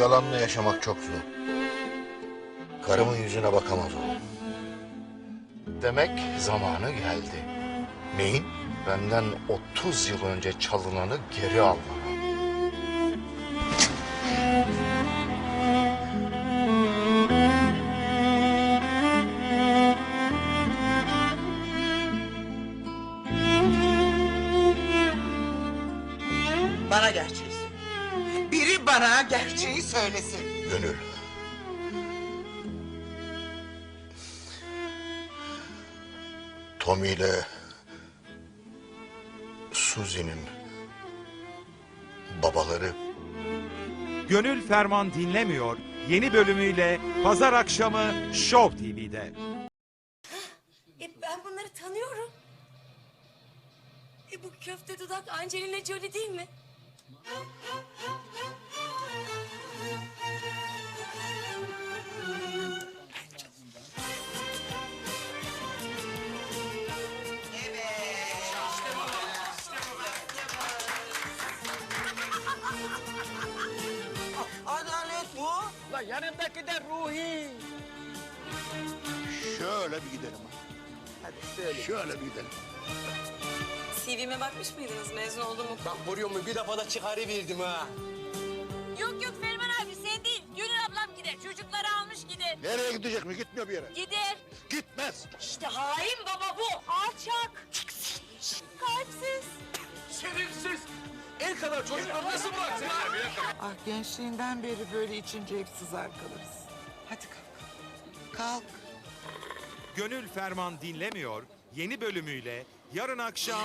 yalanla yaşamak çok zor. Karımın yüzüne bakamaz oldum. Demek zamanı geldi. Neyin? Benden 30 yıl önce çalınanı geri almanın. Bana gerçeği. Biri bana gerçeği söylesin. Gönül. Tommy ile Suzi'nin babaları Gönül Ferman dinlemiyor. Yeni bölümüyle pazar akşamı Show TV'de. E, ben bunları tanıyorum. E, bu köfte dudak Angelina Jolie değil mi? Adalet bu. La yanındaki de Ruhi. Şöyle bir gidelim. Hadi söyle. Şöyle bir gidelim. CV'me bakmış mıydınız mezun olduğumu? Bak vuruyor mu bir defa da çıkarıverdim ha. Yok yok Ferman abi sen değil. Gönül ablam gider. Çocukları almış gider. Nereye gidecek mi? Gitmiyor bir yere. Gider. Gitmez. İşte hain baba bu. Alçak. Kalpsiz. Şerefsiz. El kadar çocuklar nasıl bıraksın? Ah gençliğinden beri böyle içince hep sızar kalırız. Hadi kalk. Kalk. Gönül Ferman dinlemiyor. Yeni bölümüyle yarın akşam